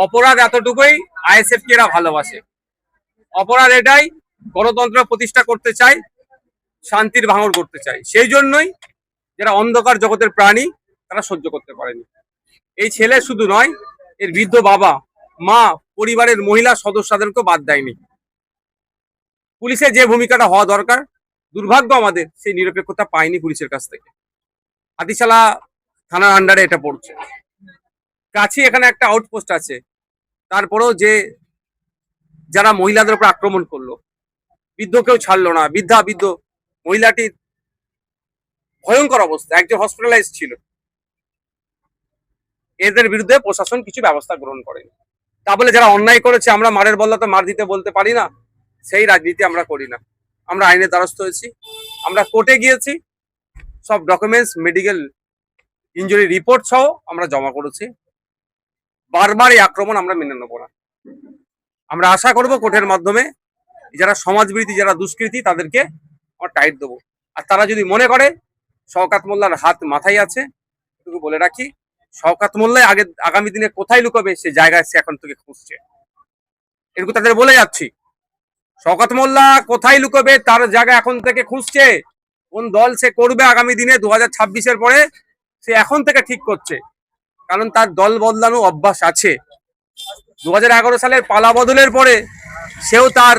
অপরাধ এতটুকুই আইএসএফ কে এরা ভালোবাসে। অপরাধ এটাই গণতন্ত্র প্রতিষ্ঠা করতে চায়, শান্তির ভাঙর করতে চায়। সেই জন্যই যারা অন্ধকার জগতের প্রাণী, তারা সহ্য করতে পারেনি। এই ছেলে শুধু নয়, এর বৃদ্ধ বাবা, মা, পরিবারের মহিলা সদস্যদেরকেও বাদ দেয়নি। পুলিশের যে ভূমিকাটা হওয়া দরকার, দুর্ভাগ্য আমাদের, সেই নিরপেক্ষতা পায়নি পুলিশের কাছ থেকে। হাতিশালা থানার আন্ডারে এটা পড়ছে। কাছে এখানে একটা আউটপোস্ট আছে তারপরেও যে যারা মহিলাদের উপর আক্রমণ করল বৃদ্ধ কেউ ছাড়লো না। বৃদ্ধা, বৃদ্ধ মহিলাটির ভয়ঙ্কর অবস্থা। একজন হসপিটালাইজ ছিল। এদের বিরুদ্ধে প্রশাসন কিছু ব্যবস্থা গ্রহণ করেনি। তা বলে যারা অন্যায় করেছে, আমরা মারের বল্লা তো মার দিতে বলতে পারি না। সেই রাজনীতি আমরা করি না। আমরা আইনের দ্বারস্থ হয়েছি। আমরা কোর্টে গিয়েছি। সব ডকুমেন্টস মেডিকেল ইনজুরি রিপোর্ট সহ আমরা জমা করেছি। বারবার এই আক্রমণ আমরা মেনে নেব না। আমরা আশা করব কোর্টের মাধ্যমে যারা সমাজবিরোধী, যারা দুষ্কৃতী, তাদেরকে আমরা টাইট দেবো। আর তারা যদি মনে করে, শওকাত মোল্লার হাত মাথায় আছে, এটুকু বলে রাখি, শওকাত মোল্লাই আগে, আগামী দিনে কোথায় লুকাবে, সে জায়গায় সে এখন থেকে খুঁজছে। এটুকু তাদের বলে যাচ্ছি, শওকাত মোল্লা কোথায় লুকাবে, তার জায়গা এখন থেকে খুঁজছে, কোন দল সে করবে আগামী দিনে, দু হাজার পরে সে এখন থেকে ঠিক করছে। কারণ তার দল বদলানো অভ্যাস আছে। দু হাজার এগারো সালের পালা বদলের পরে সেও তার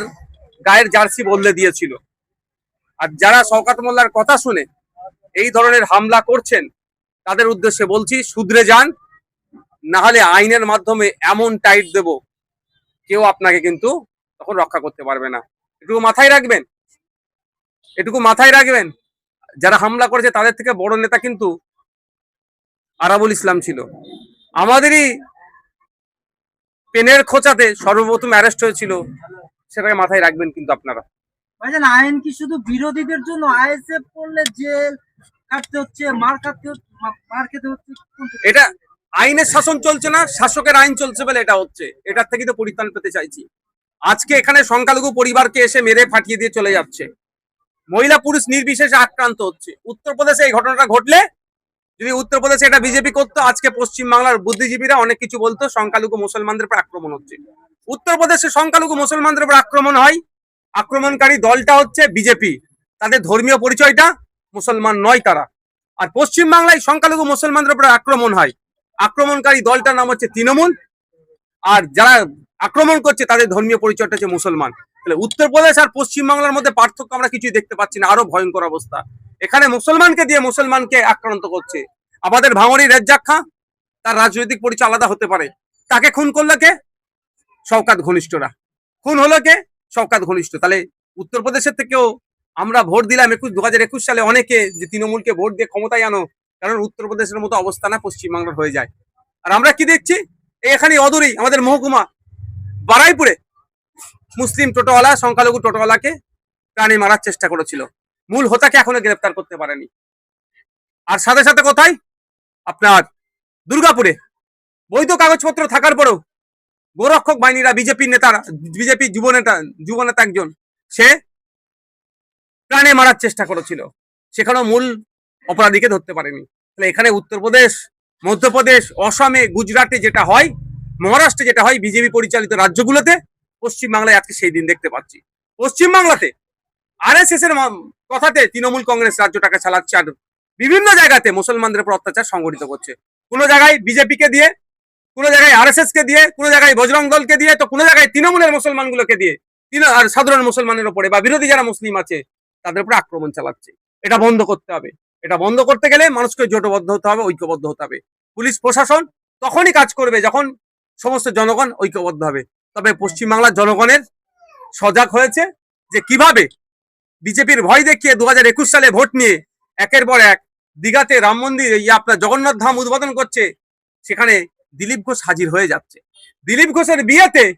গায়ের জার্সি বদলে দিয়েছিল। আর যারা শওকাত মোল্লার কথা শুনে এই ধরনের হামলা করছেন, তাদের উদ্দেশ্যে বলছি শুধরে যান, না হলে আইনের মাধ্যমে এমন টাইট দেব, কেউ আপনাকে কিন্তু তখন রক্ষা করতে পারবে না। এটুকু মাথায় রাখবেন? এটুকু মাথায় রাখবেন? যারা হামলা করেছে, তাদের থেকে বড় নেতা কিন্তু আরাবুল ইসলাম ছিল। আমাদেরই পেনের খোঁচাতে সর্বপ্রথম অ্যারেস্ট হয়েছিল সেটাকে মাথায় রাখবেন কিন্তু আপনারা। ভাইজান আইন কি শুধু বিরোধীদের জন্য? আইএসএফ করলে জেল কাটতে হচ্ছে মার কাটতে মার খেতে হচ্ছে এটা আইনের শাসন চলছে না শাসকের আইন চলছে বলে এটা হচ্ছে। এটার থেকে তো পরিত্রাণ পেতে চাইছি। আজকে এখানে সংখ্যালঘু পরিবারকে এসে মেরে ফাটিয়ে দিয়ে চলে যাচ্ছে। মহিলা পুরুষ নির্বিশেষে আক্রান্ত হচ্ছে। উত্তরপ্রদেশে এই ঘটনাটা ঘটলে যদি উত্তরপ্রদেশে এটা বিজেপি করতো, আজকে পশ্চিম বাংলার বুদ্ধিজীবীরা অনেক কিছু বলতো, সংখ্যালঘু মুসলমানদের উপর আক্রমণ হচ্ছে। উত্তরপ্রদেশে সংখ্যালঘু মুসলমানদের উপর আক্রমণ হয়। আক্রমণকারী দলটা হচ্ছে বিজেপি। তাদের ধর্মীয় পরিচয়টা মুসলমান নয় তারা। আর পশ্চিম বাংলায় সংখ্যালঘু মুসলমানদের উপর আক্রমণ হয়। আক্রমণকারী দলটার নাম হচ্ছে তৃণমূল। আর যারা আক্রমণ করছে, তাদের ধর্মীয় পরিচয়টা হচ্ছে মুসলমান। তাহলে উত্তরপ্রদেশ আর পশ্চিম বাংলার মধ্যে পার্থক্য আমরা কিছুই দেখতে পাচ্ছি না। আরও ভয়ঙ্কর অবস্থা। এখানে মুসলমানকে দিয়ে মুসলমানকে আক্রান্ত করছে। আমাদের ভাঙড়ি রেজ্জাক খাঁ, তার রাজনৈতিক পরিচয় আলাদা হতে পারে। তাকে খুন করল কে? শওকাত ঘনিষ্ঠরা। খুন হলো কে? শওকাত ঘনিষ্ঠ। তাহলে উত্তরপ্রদেশের থেকেও আমরা ভোট দিলাম একুশ দু হাজার একুশ সালে অনেকে যে তৃণমূলকে ভোট দিয়ে ক্ষমতায় আনো, কারণ উত্তরপ্রদেশের মতো অবস্থা না পশ্চিমবাংলার হয়ে যায়। আর আমরা কি দেখছি? এখানে অদূরেই আমাদের মহকুমা, বারাইপুরে মুসলিম টোটোওয়ালা, সংখ্যালঘু টোটোওয়ালাকে প্রাণী মারার চেষ্টা করেছিল। মূল হোতাকে এখনও গ্রেপ্তার করতে পারেনি। আর সাথে সাথে কোথায়? আপনার দুর্গাপুরে। বৈধ কাগজপত্র থাকার পরেও গোরক্ষক বাহিনীরা বিজেপির নেতারা বিজেপি যুব নেতা যুব নেতা একজন, সে প্রাণে মারার চেষ্টা করেছিল। সেখানেও মূল অপরাধীকে ধরতে পারেনি। তাহলে এখানে উত্তরপ্রদেশ, মধ্যপ্রদেশ, অসমে গুজরাটে যেটা হয়, মহারাষ্ট্রে যেটা হয়, বিজেপি পরিচালিত রাজ্যগুলোতে পশ্চিমবাংলায় আজকে সেই দিন দেখতে পাচ্ছি। পশ্চিমবাংলাতে আর এস এস এর কথাতে তৃণমূল কংগ্রেস রাজ্যটাকে চালাচ্ছে আর বিভিন্ন জায়গাতে মুসলমানদের উপর অত্যাচার সংগঠিত করছে। কোনো জায়গায় বিজেপিকে দিয়ে, কোনো জায়গায় আর কে দিয়ে, কোনো জায়গায় বজরং দলকে দিয়ে, তো কোনো জায়গায় তৃণমূলের মুসলমানগুলোকে দিয়ে আর সাধারণ মুসলমানের উপরে বা বিরোধী যারা মুসলিম আছে, তাদের উপরে আক্রমণ চালাচ্ছে। এটা বন্ধ করতে হবে। এটা বন্ধ করতে গেলে মানুষকে জোটবদ্ধ হতে হবে, ঐক্যবদ্ধ হতে হবে। পুলিশ প্রশাসন তখনই কাজ করবে যখন সমস্ত জনগণ ঐক্যবদ্ধ হবে। তবে পশ্চিমবাংলার জনগণের সজাগ হয়েছে যে কীভাবে বিজেপির ভয় দেখিয়ে দু সালে ভোট নিয়ে একের পর এক দিঘাতে রাম মন্দির আপনার জগন্নাথ ধাম উদ্বোধন করছে, সেখানে দিলীপ ঘোষ হাজির হয়ে যাচ্ছে। দিলীপ ঘোষের বিয়েতে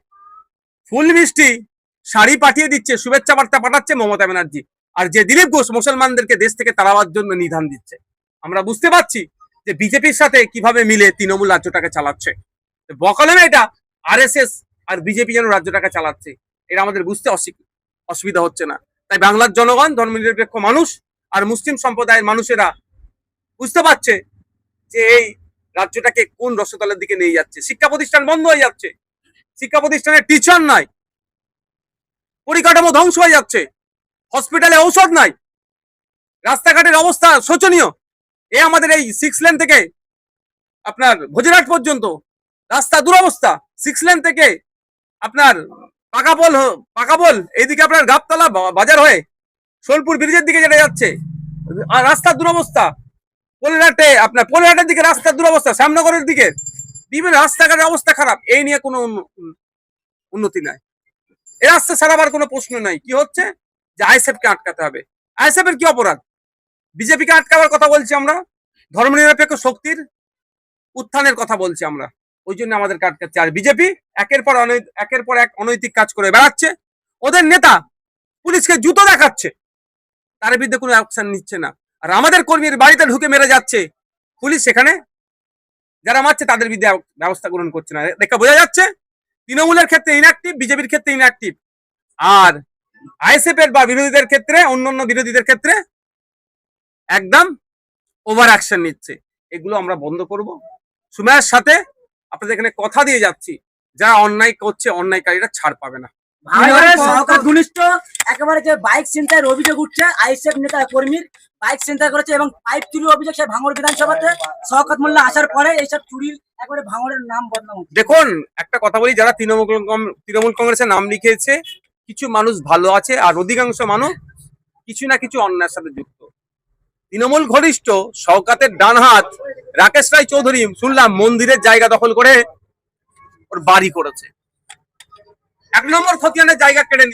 ফুল মিষ্টি শাড়ি পাঠিয়ে দিচ্ছে, শুভেচ্ছা বার্তা পাঠাচ্ছে মমতা ব্যানার্জি। আর যে দিলীপ ঘোষ মুসলমানদেরকে দেশ থেকে তাড়াবার জন্য নিধান দিচ্ছে। আমরা বুঝতে পারছি যে বিজেপির সাথে কীভাবে মিলে তৃণমূল রাজ্যটাকে চালাচ্ছে। বকলমে এটা আরএসএস আর বিজেপি যেন রাজ্যটাকে চালাচ্ছে, এটা আমাদের বুঝতে অসি- অসুবিধা হচ্ছে না। তাই বাংলার জনগণ, ধর্মনিরপেক্ষ মানুষ আর মুসলিম সম্প্রদায়ের মানুষেরা বুঝতে পারছে যে এই রাজ্যটাকে কোন রসতলের দিকে নিয়ে যাচ্ছে। শিক্ষা প্রতিষ্ঠান বন্ধ হয়ে যাচ্ছে। শিক্ষা প্রতিষ্ঠানে টিচার নাই। পরিকাঠামো ধ্বংস হয়ে যাচ্ছে। হসপিটালে ঔষধ নাই। রাস্তাঘাটের অবস্থা শোচনীয়। এ আমাদের এই সিক্স লেন থেকে আপনার ভোজরাট পর্যন্ত রাস্তা দুরবস্থা। সিক্স লেন থেকে আপনার পাকাপোল হ- পাকাপোল এইদিকে আপনার গাবতলা বাজার হয়ে। সোলপুর ব্রিজের দিকে যেটা যাচ্ছে। আর রাস্তার দুরবস্থা। পোলহাটে আপনার পোলহাটের দিকে রাস্তার দুরবস্থা, শ্যামনগরের দিকে। বিভিন্ন রাস্তাঘাটের অবস্থা খারাপ। এই নিয়ে কোনো উন্নতি নাই। এই রাস্তা সারাবার কোনো প্রশ্ন নাই। কি হচ্ছে? যে আইএসএফ কে আটকাতে হবে। আইএসএফ এর কি অপরাধ? বিজেপিকে আটকাবার কথা বলছি আমরা। ধর্মনিরপেক্ষ শক্তির উত্থানের কথা বলছি আমরা। ওই জন্য আমাদের আটকাচ্ছে আর বিজেপি একের পর একের পর এক অনৈতিক কাজ করে বেড়াচ্ছে। ওদের নেতা পুলিশকে জুতো দেখাচ্ছে। তার বিরুদ্ধে কোনো অ্যাকশন নিচ্ছে না। আর আমাদের কর্মীর বাড়িতে ঢুকে মেরে যাচ্ছে। পুলিশ সেখানে যারা মারছে তাদের বিরুদ্ধে ব্যবস্থা গ্রহণ করছে না। দেখে বোঝা যাচ্ছে তৃণমূলের ক্ষেত্রে ইনঅ্যাক্টিভ বিজেপির ক্ষেত্রে ইনঅ্যাক্টিভ আর আইএসএফ এর বা বিরোধীদের ক্ষেত্রে, অন্যান্য বিরোধীদের ক্ষেত্রে একদম ওভার অ্যাকশন নিচ্ছে। এগুলো আমরা বন্ধ করব। সুমায়ের সাথে আপনাদের এখানে কথা দিয়ে যাচ্ছি। যারা অন্যায় করছে অন্যায়কারীরা ছাড় পাবে না। ঘনিষ্ঠ। একেবারে যে বাইক ছিনতাইয়ের অভিযোগ উঠছে আইএসএফ নেতা কর্মীর বাইক করেছে এবং পাইপ চুরির অভিযোগ সে ভাঙড় বিধানসভাতে। শওকত মোল্লা আসার পরে এইসব চুরির একেবারে ভাঙড়ের নাম বদনাম দেখুন একটা কথা বলি যারা তৃণমূল তৃণমূল কংগ্রেসের নাম লিখেছে কিছু মানুষ ভালো আছে আর অধিকাংশ মানুষ কিছু না কিছু অন্যায়ের সাথে যুক্ত। তৃণমূল ঘনিষ্ঠ শওকাতের ডান হাত রাকেশ রায় চৌধুরী, শুনলাম মন্দিরের জায়গা দখল করে ওর বাড়ি করেছে। এক নম্বর খতিয়ানের জায়গা কেড়ে